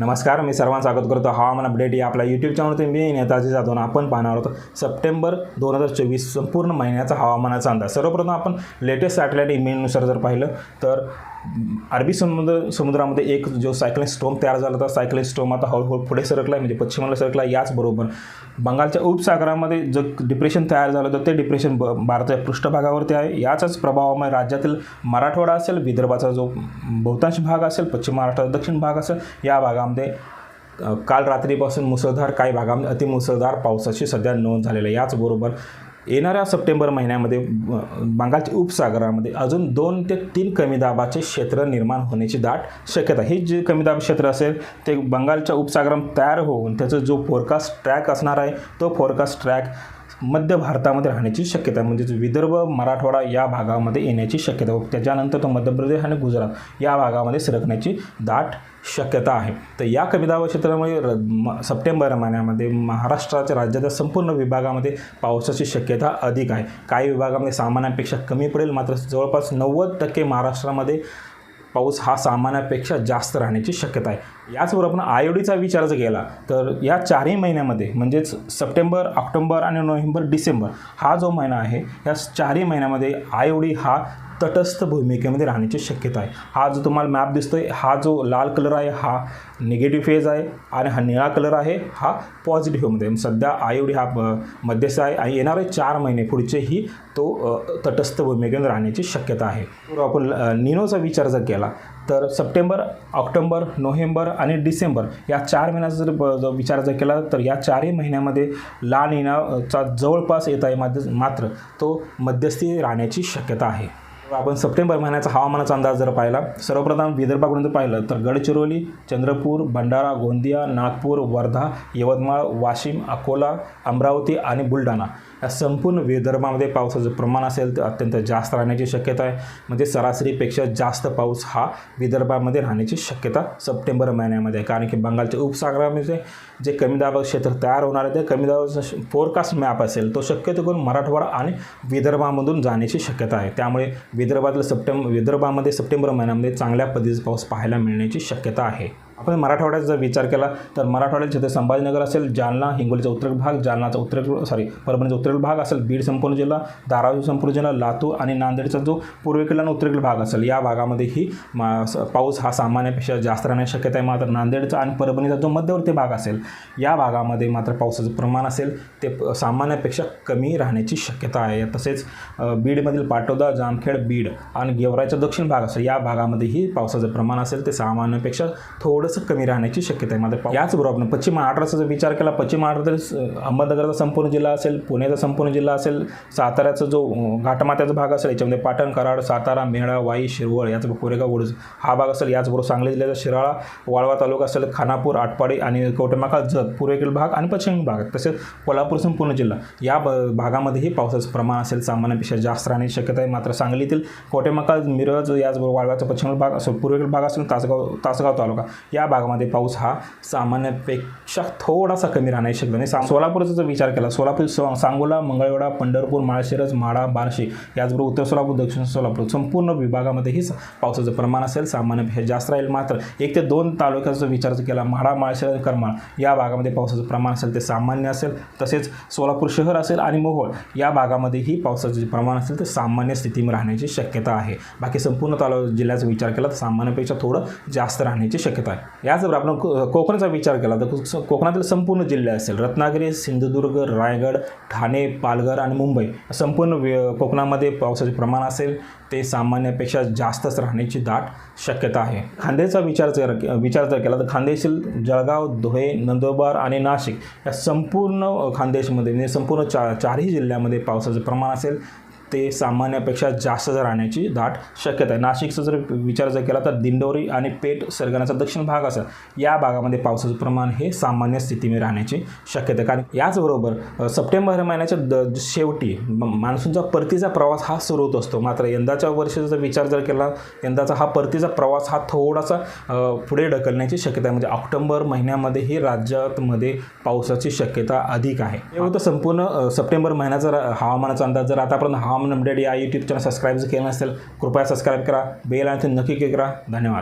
नमस्कार मी सर्वांचं स्वागत करतो. हवामान अपडेट या आपल्या यूट्यूब चॅनलवरती मी नेताजी जाधव आपण पाहणार आहोत सप्टेंबर दोन हजार चोवीस संपूर्ण महिन्याचा हवामानाचा अंदाज. सर्वप्रथम आपण लेटेस्ट सॅटेलाईट इमेजनुसार जर पाहिलं तर अरबी समुद्र समुद्रामध्ये एक जो सायक्लिन स्टोम तयार झाला होता सायक्लिन स्टोम आता हळूहळू पुढे सरकला आहे म्हणजे पश्चिमेला सरकला याचबरोबर बंगालच्या उपसागरामध्ये जो डिप्रेशन तयार झालं होतं ते डिप्रेशन ब भारताच्या पृष्ठभागावरती आहे. याचाच प्रभावामुळे राज्यातील मराठवाडा असेल विदर्भाचा जो बहुतांश भाग असेल पश्चिम महाराष्ट्राचा दक्षिण भाग असेल या भागामध्ये भागामध्ये काल रात्रीपासून मुसळधार काही भागामध्ये अतिमुसळधार पावसाची सध्या नोंद झालेली आहे. याचबरोबर येणाऱ्या सप्टेंबर महिन्यामध्ये ब- बंगालच्या उपसागरामध्ये अजून दोन ते तीन कमी दाबाचे क्षेत्र निर्माण होण्याची दाट शक्यता हे जे कमी दाब क्षेत्र असेल ते बंगालच्या उपसागरात तयार होऊन त्याचा जो फोरकास्ट ट्रॅक असणार आहे तो फोरकास्ट ट्रॅक मध्य भारतामध्ये राहण्याची शक्यता म्हणजेच विदर्भ मराठवाडा या भागामध्ये येण्याची शक्यता त्याच्यानंतर तो मध्य प्रदेश आणि गुजरात या भागामध्ये सरकण्याची दाट शक्यता आहे. तर या कमी दाब क्षेत्रामुळे र- म- सप्टेंबर महिन्यामध्ये महाराष्ट्राच्या राज्याच्या संपूर्ण विभागामध्ये पावसाची शक्यता अधिक आहे. काही विभागामध्ये सामान्यांपेक्षा कमी पडेल. मात्र जवळपास नव्वद टक्के महाराष्ट्रामध्ये पाऊस हा सामान्यापेक्षा जास्त राहण्याची शक्यता आहे. याचबरोबर आपण आयोडीचा विचार जर केला तर या चारही महिन्यामध्ये म्हणजेच सप्टेंबर ऑक्टोंबर आणि नोव्हेंबर डिसेंबर हा जो महिना आहे या चारही महिन्यामध्ये आयोडी हा तटस्थ भूमिकेमध्ये राहण्याची शक्यता आहे. हा जो तुम्हाला मॅप दिसतोय हा जो लाल कलर आहे हा निगेटिव्ह फेज आहे आणि हा निळा कलर आहे हा पॉझिटिव्हमध्ये सध्या आयोडी हा मध्यस्थ आहे आणि येणारे चार महिने पुढचेही तो तटस्थ भूमिकेमध्ये राहण्याची शक्यता आहे. आपण निनोचा विचार जर केला तर सप्टेंबर ऑक्टोंबर नोव्हेंबर आणि डिसेंबर या चार महिन्याचा जर विचार जर केला तर या चारही महिन्यामध्ये लाल निनाचा जवळपास येत आहे मात्र मात्र तो मध्यस्थी राहण्याची शक्यता आहे. आपण सप्टेंबर महिन्याचा हवामानाचा अंदाज जर पाहिला सर्वप्रथम विदर्भाकडून जर पाहिलं तर गडचिरोली चंद्रपूर भंडारा गोंदिया नागपूर वर्धा यवतमाळ वाशिम अकोला अमरावती आणि बुलढाणा. या संपूर्ण विदर्भामध्ये पावसाचं प्रमाण असेल तर अत्यंत जास्त राहण्याची शक्यता आहे. म्हणजे सरासरीपेक्षा जास्त पाऊस हा विदर्भामध्ये राहण्याची शक्यता सप्टेंबर महिन्यामध्ये आहे. कारण की बंगालच्या उपसागरामध्ये जे कमी दाब क्षेत्र तयार होणार आहे ते कमी दाबाचं फोरकास्ट मॅप असेल तो शक्यतो करून मराठवाडा आणि विदर्भामधून जाण्याची शक्यता आहे. त्यामुळे विदर्भातलं सप्टेंब विदर्भामध्ये सप्टेंबर महिन्यामध्ये चांगल्या पद्धतीचा पाऊस पाहायला मिळण्याची शक्यता आहे. आपण मराठवाड्याचा जर विचार केला तर मराठवाड्यात जिथे संभाजीनगर असेल जालना हिंगोलीचा उत्तर भाग जालनाचा उत्तर सॉरी परभणीचा उत्तरेल भाग असेल बीड संपूर्ण जिल्हा धाराशिव संपूर्ण जिल्हा लातूर आणि नांदेडचा जो पूर्वेकडला आणि उत्तरेकडील भाग असेल या भागामध्येही मा- स- पाऊस हा सामान्यापेक्षा जास्त राहण्याची शक्यता आहे. मात्र नांदेडचा आणि परभणीचा जो मध्यवर्ती भाग असेल या भागामध्ये मात्र पावसाचं प्रमाण असेल ते सामान्यापेक्षा कमी राहण्याची शक्यता आहे. तसेच बीडमधील पाटोदा जामखेड बीड आणि गेवराईचा दक्षिण भाग असेल या भागामध्येही पावसाचं प्रमाण असेल ते सामान्यापेक्षा थोडं थोडंसं कमी राहण्याची शक्यता आहे. मात्र याचबरोबर आपण पश्चिम महाराष्ट्राचा जर विचार केला पश्चिम महाराष्ट्रातील अहमदनगरचा संपूर्ण जिल्हा असेल पुण्याचा संपूर्ण जिल्हा असेल साताऱ्याचा जो घाटमात्याचा भाग असेल याच्यामध्ये पाटण कराड सातारा मेळा वाई शिरवळ याचा कोरेगाव वडूज हा भाग असेल याचबरोबर सांगली जिल्ह्याचा शिराळा वाळवा तालुका असेल खानापूर आटपाडी आणि कवटेमाका जत पूर्वेकडील भाग आणि पश्चिम भाग तसेच कोल्हापूर संपूर्ण जिल्हा. या ब भागामध्येही पावसाचं प्रमाण असेल सामान्यापेक्षा जास्त राहण्याची शक्यता आहे. मात्र सांगलीतील कोटेमाका मिरज याचबरोबर वाळव्याचा पश्चिम भाग असेल पूर्वेकडील भाग असेल तासगाव तासगाव तालुका. या या भागामध्ये पाऊस हा सामान्यापेक्षा थोडासा कमी राहण्याची शक्यता नाही. सा- सोलापूरचा जर विचार केला सोलापूर सांगोला मंगळवेढा पंढरपूर माळशिरस माढा बार्शी याचबरोबर उत्तर सोलापूर दक्षिण सोलापूर संपूर्ण विभागामध्येही पावसाचं प्रमाण असेल. सामान्यपेक्षा जास्त राहील मात्र एक ते दोन तालुक्याचा विचार जर केला म्हाडा माळशिरस करमाळ या भागामध्ये पावसाचं प्रमाण असेल ते सामान्य असेल. तसेच सोलापूर शहर असेल आणि मोहोळ या भागामध्येही पावसाचं जे प्रमाण असेल ते सामान्य स्थितीमध्ये राहण्याची शक्यता आहे. बाकी संपूर्ण तालु जिल्ह्याचा विचार केला तर सामान्यपेक्षा थोडं जास्त राहण्याची शक्यता आहे. याचबरोबर आपण को- कोकणाचा विचार केला तर कोकणातील संपूर्ण जिल्हे असेल रत्नागिरी सिंधुदुर्ग रायगड ठाणे पालघर आणि मुंबई संपूर्ण कोकणामध्ये पावसाचे प्रमाण असेल ते सामान्यापेक्षा जास्तच राहण्याची दाट शक्यता आहे. खांदेचा विचार जर विचार जर केला तर खानदेशील जळगाव धुळे नंदुरबार आणि नाशिक या संपूर्ण खानदेशमध्ये म्हणजे संपूर्ण चा चारही जिल्ह्यामध्ये पावसाचे प्रमाण असेल ते सामान्यापेक्षा जास्त राहण्याची दाट शक्यता आहे. नाशिकचा जर विचार जर केला तर दिंडोरी आणि पेठ सरगण्याचा दक्षिण भाग असेल या भागामध्ये पावसाचं प्रमाण हे सामान्य स्थितीमध्ये राहण्याची शक्यता आहे. कारण याचबरोबर सप्टेंबर महिन्याच्या द शेवटी म- मान्सूनचा परतीचा प्रवास हा सुरू होत असतो. मात्र यंदाच्या वर्षाचा जर विचार जर केला यंदाचा हा परतीचा प्रवास हा थोडासा पुढे ढकलण्याची शक्यता आहे. म्हणजे ऑक्टोबर महिन्यामध्येही राज्यामध्ये पावसाची शक्यता अधिक आहे. हे होतं संपूर्ण सप्टेंबर महिन्याचा हवामानाचा अंदाज जर आतापर्यंत हवामान अपडेट या यूट्यूब चॅनल सबस्क्राईब केलं नसेल कृपया सबस्क्राईब करा बेल आणि नक्की क्लिक करा धन्यवाद।